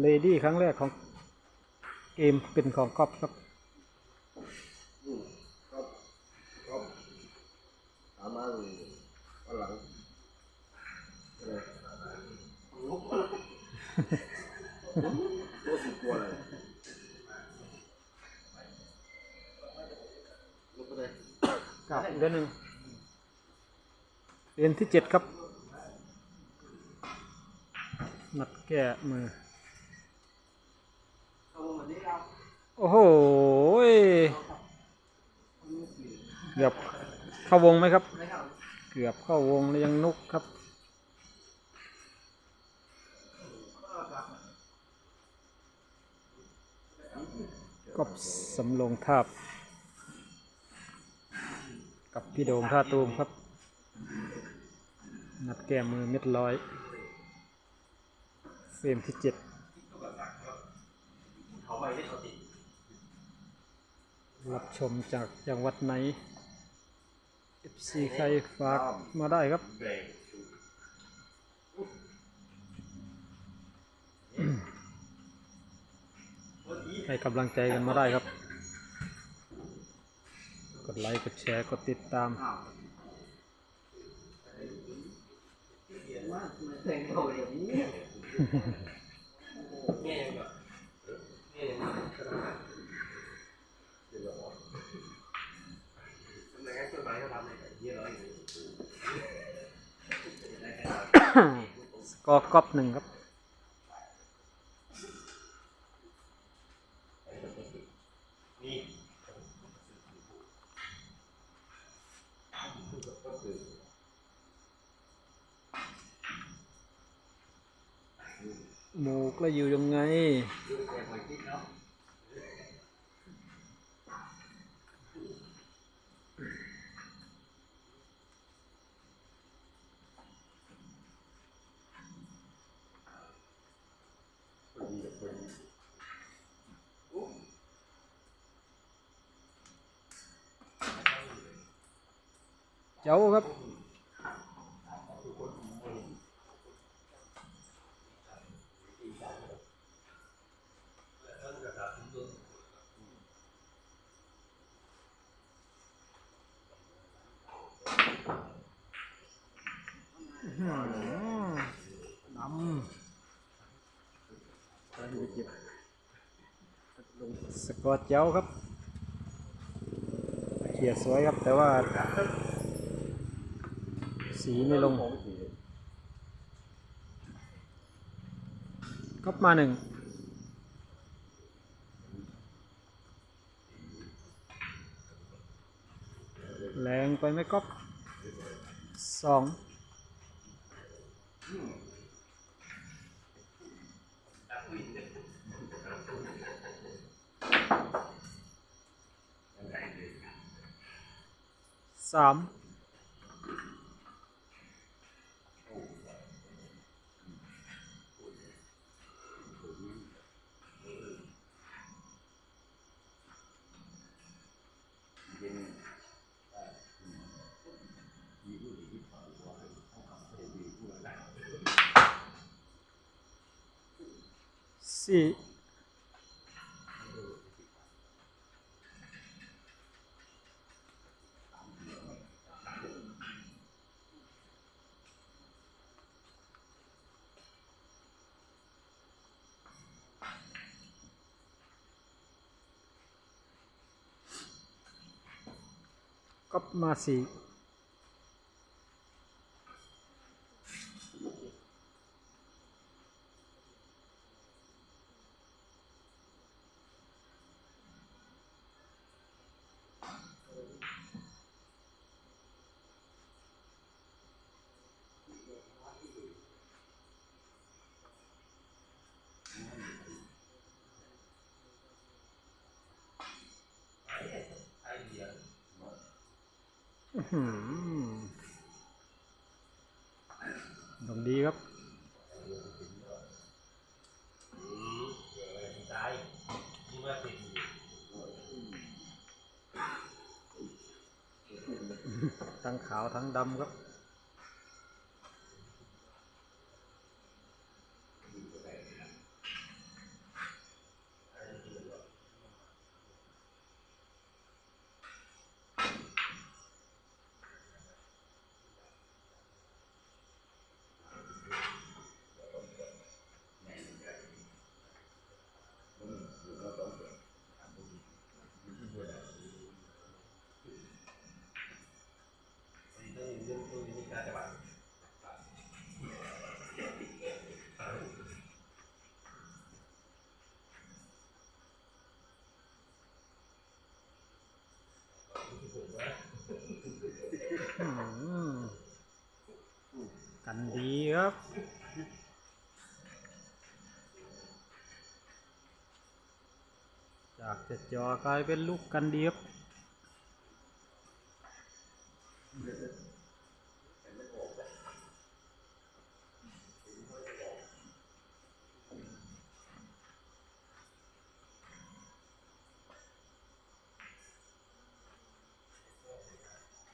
เลดี้ครั้งแรกของเกมเป็นของก๊อฟครับอืมก็ก็ถามมาวันหลังอะไรลุกตัวสิบกว่าเลยลุกไปเลยกับอีกเดือนหนึ่งเรียนที่เจ็ดครับ นัดแก้มือ โอ้โหเกือบเข้าวงไหมครับ เกือบเข้าวงแล้วยังนุกครับ ก็สำลงทาบ กับพี่โดมท่าตูมครับ นัดแก้มือเม็ดร้อย เฟรมที่เจ็ด รับชมจากจังหวัดไหน FC ใครฝากมาได้ครับ ให้กำลังใจกันมาได้ครับ กดไลค์ กดแชร์ กดติดตามแกันเยอะเลยสกอร์ก๊อปหนึ่งครับหมูกแล้วอยู่ยังไง เจ้าครับอื้อหือดำสกอตเจ้าครับเขียดสวยครับแต่ว่า สีไม่ลงก๊อปมาหนึ่งแรงไปไหมก๊อปสองสาม สี่ก็มา ดอกดีครับทั้งขาวทั้งดำครับ การจะแบบอืมกันดีครับจากจะจอกลายเป็นลูกกันดีครับ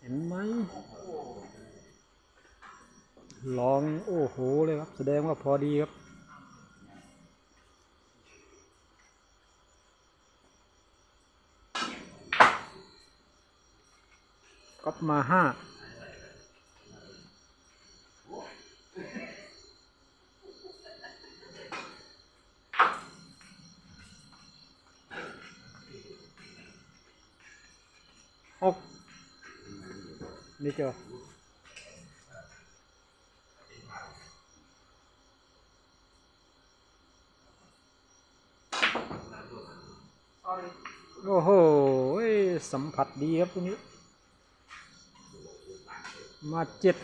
เห็นไหม ลองโอ้โหเลยครับ แสดงว่าพอดีครับก๊อปมาห้าหกนี่เจอ โอ้โหเอ้ยสัมผัส ดีครับตัวนี้ มาเจ็ด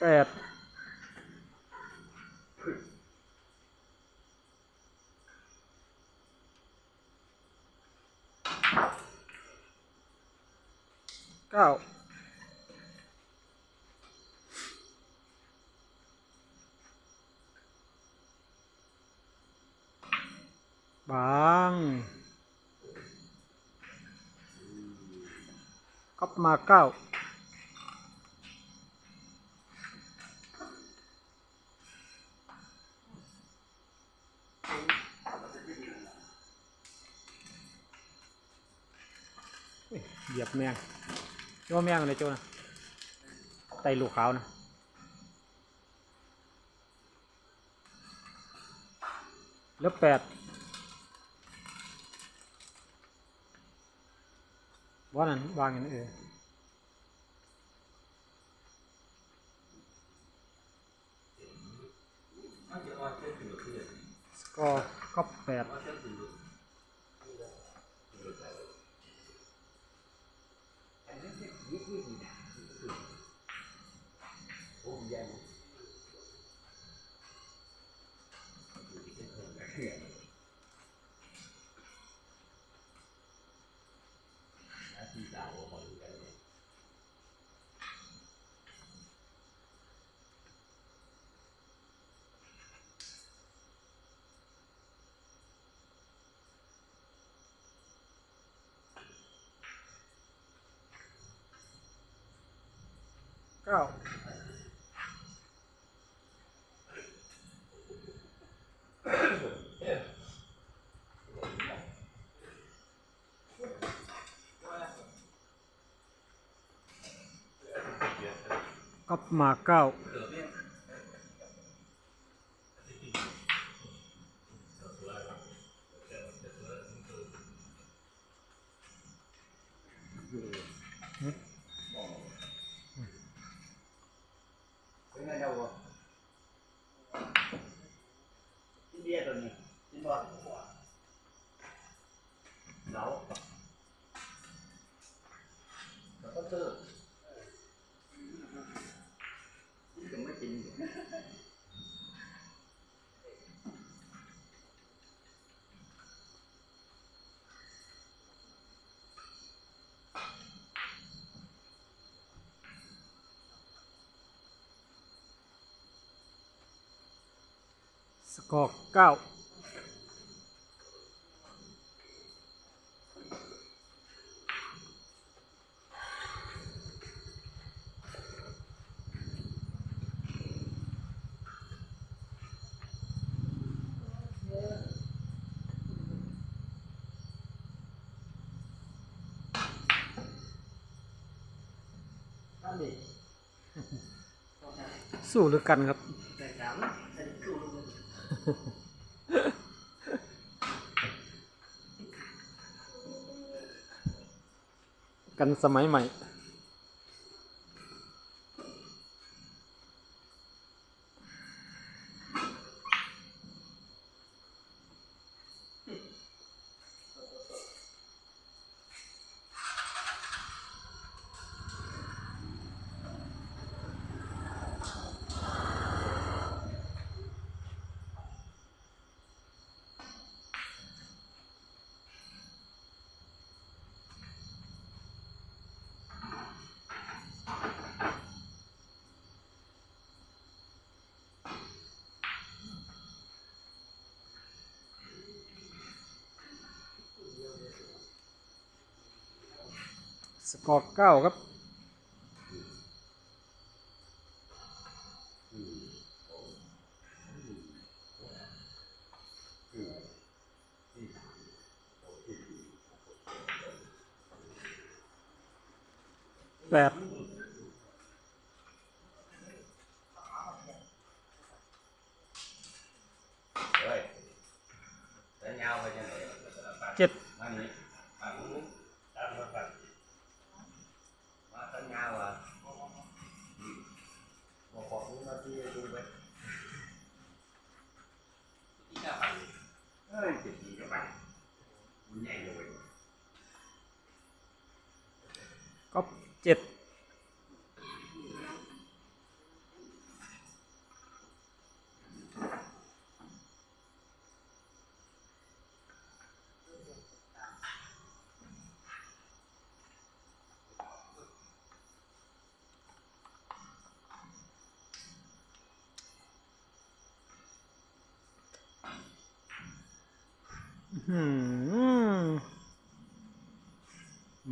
แปดเก้า บางก๊อปมาเก้าเหยียบแมงโจ้าแมงอะไรโจ้นะไตลูกขาวนะแล้วแปด ว่านั้นวางอย่างนั้นเออก็ก็แปด เก้าก็มาเก้า เป็นไงเจ้าวะที่เบียร์ตัวนี้ที่บอลเสาแล้วก็เตอร์ยังไม่กินสกอร์เก้า สู้หรือกันครับ กันสมัยใหม่ สกอร์เก้าครับแบบ เฮ้ยแล้วยาวไปยังไง เจ็ด มานี่มาหูตามมาฝันมาตั้งยาวอะมาขอรู้มาที่ดูไปที่หน้าไปเฮ้ยเจ็ดทีกับ ไปมันใหญ่เลยก็เจ็ด ม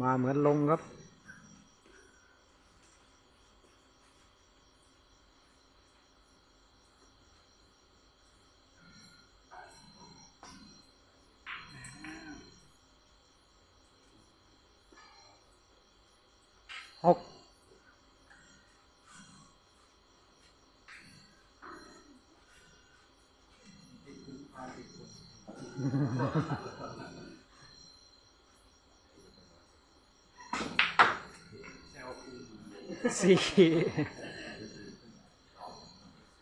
าเหมือนลงครับ หก สี่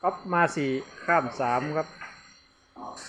ก๊อปมาสี่ข้ามสามครับ